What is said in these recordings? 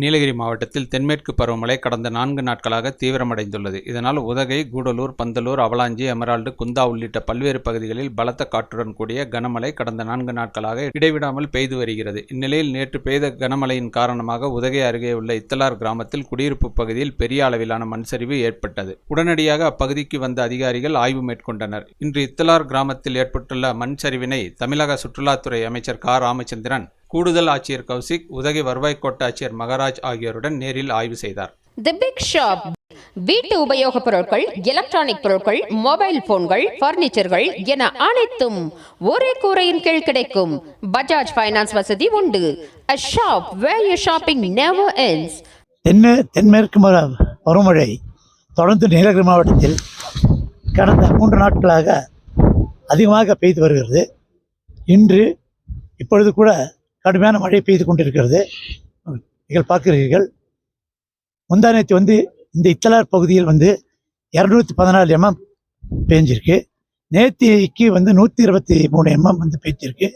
நீலகிரி மாவட்டத்தில் தென்மேற்கு பருவமழை கடந்த நான்கு நாட்களாக தீவிரமடைந்துள்ளது. இதனால் உதகை கூடலூர் பந்தலூர் அவலாஞ்சி எமரால்டு குந்தா உள்ளிட்ட பல்வேறு பகுதிகளில் பலத்த காற்றுடன் கூடிய கனமழை கடந்த நான்கு நாட்களாக இடைவிடாமல் பெய்து வருகிறது. இந்நிலையில் நேற்று பெய்த கனமழையின் காரணமாக உதகை அருகே உள்ள இத்தலார் கிராமத்தில் குடியிருப்பு பகுதியில் பெரிய அளவிலான மண் சரிவு ஏற்பட்டது. உடனடியாக அப்பகுதிக்கு வந்த அதிகாரிகள் ஆய்வு மேற்கொண்டனர். இன்று இத்தலார் கிராமத்தில் ஏற்பட்டுள்ள மண் சரிவினை தமிழக சுற்றுலாத்துறை அமைச்சர் கா. ராமச்சந்திரன் கூடுதல் ஆட்சியர் கௌசிக் உதகை வருவாய் கோட்ட ஆட்சியர் மகராஜ் ஆகியோருடன் நேரில் ஆய்வு செய்தார். தி பிக் ஷாப் வீட்டு உபயோகப் பொருட்கள் எலக்ட்ரானிக் பொருட்கள் மொபைல் போன்கள் பர்னிச்சர்கள் என அனைத்தும் ஒரே கூரையின் கீழ் கிடைக்கும். பஜாஜ் ஃபைனான்ஸ் வசதி உண்டு. A shop where your shopping never ends. தென்மே தென்மேற்கு பருவமழை தொடர்ந்து நீலகிரி மாவட்டத்தில் கடந்த மூன்று நாட்களாக அதிகமாக பெய்து வருகிறது. இன்று இப்பொழுது கூட கடுமையான மழை பெய்து கொண்டிருக்கிறது. நீங்கள் பார்க்கிறீர்கள். முந்தானத்து வந்து இந்த இத்தலார் பகுதியில் வந்து இரநூத்தி பதினாலு எம்எம் பேஞ்சிருக்கு. நேத்திக்கு வந்து நூற்றி இருபத்தி மூணு எம்எம் வந்து பேஞ்சிருக்கு.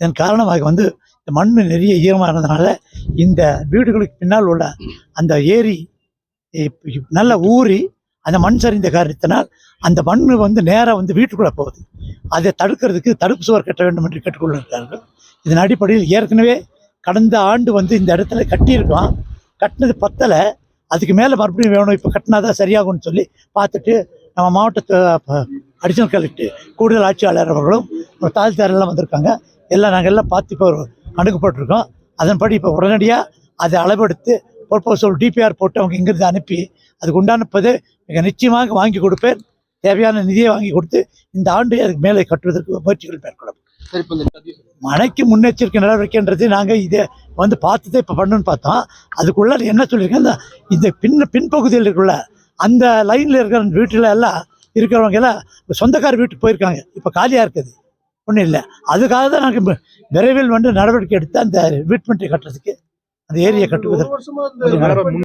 இதன் காரணமாக வந்து இந்த மண் நிறைய ஈரமாக இருந்ததுனால இந்த வீடுகளுக்கு பின்னால் உள்ள அந்த ஏரி நல்ல ஊறி அந்த மண் சரிந்த காரணத்தினால் அந்த மண் வந்து நேராக வந்து வீட்டுக்குள்ளே போகுது. அதை தடுக்கிறதுக்கு தடுப்பு சுவர் கட்ட வேண்டும் என்று கேட்டுக்கொள்ளிருக்கார்கள் இதன் அடிப்படையில் ஏற்கனவே கடந்த ஆண்டு வந்து இந்த இடத்துல கட்டியிருக்கோம். கட்டினது பத்தலை. அதுக்கு மேலே மறுபடியும் வேணும். இப்போ கட்டினாதான் சரியாகும்னு சொல்லி பார்த்துட்டு நம்ம மாவட்ட அடிஷனல் கலெக்டர் கூடுதல் ஆட்சியாளர் அவர்களும் தாசில்தாரெல்லாம் எல்லாம் வந்திருக்காங்க. எல்லாம் நாங்கள் எல்லாம் பார்த்து இப்போ அணுகப்பட்டிருக்கோம் அதன்படி இப்போ உடனடியாக அதை அளவெடுத்து ப்ரொப்போசல் டிபிஆர் போட்டு அவங்க இங்கிருந்து அனுப்பி அதுக்கு உண்டானப்பதே மிக நிச்சயமாக வாங்கி கொடுப்பேன். தேவையான நிதியை வாங்கி கொடுத்து இந்த ஆண்டு அதுக்கு மேலே கட்டுவதற்கு முயற்சிகள் மேற்கொள்ளும் மழைக்கு முன்னெச்சரிக்கை நடவடிக்கைன்றது நாங்கள் இதை வந்து பார்த்துதான் இப்போ பண்ணணும்னு பார்த்தோம். அதுக்குள்ள என்ன சொல்லியிருக்கேன் இந்த பின் பின்பகுதியில் இருக்குள்ள அந்த லைனில் இருக்கிற வீட்டில் எல்லாம் இருக்கிறவங்க எல்லாம் சொந்தக்கார வீட்டுக்கு போயிருக்காங்க. இப்போ காலியாக இருக்குது. ஒன்றும் இல்லை. அதுக்காக தான் நாங்கள் விரைவில் வந்து நடவடிக்கை எடுத்து அந்த வீட்மெண்ட்டை கட்டுறதுக்கு அந்த ஏரியை கட்டுவதற்கு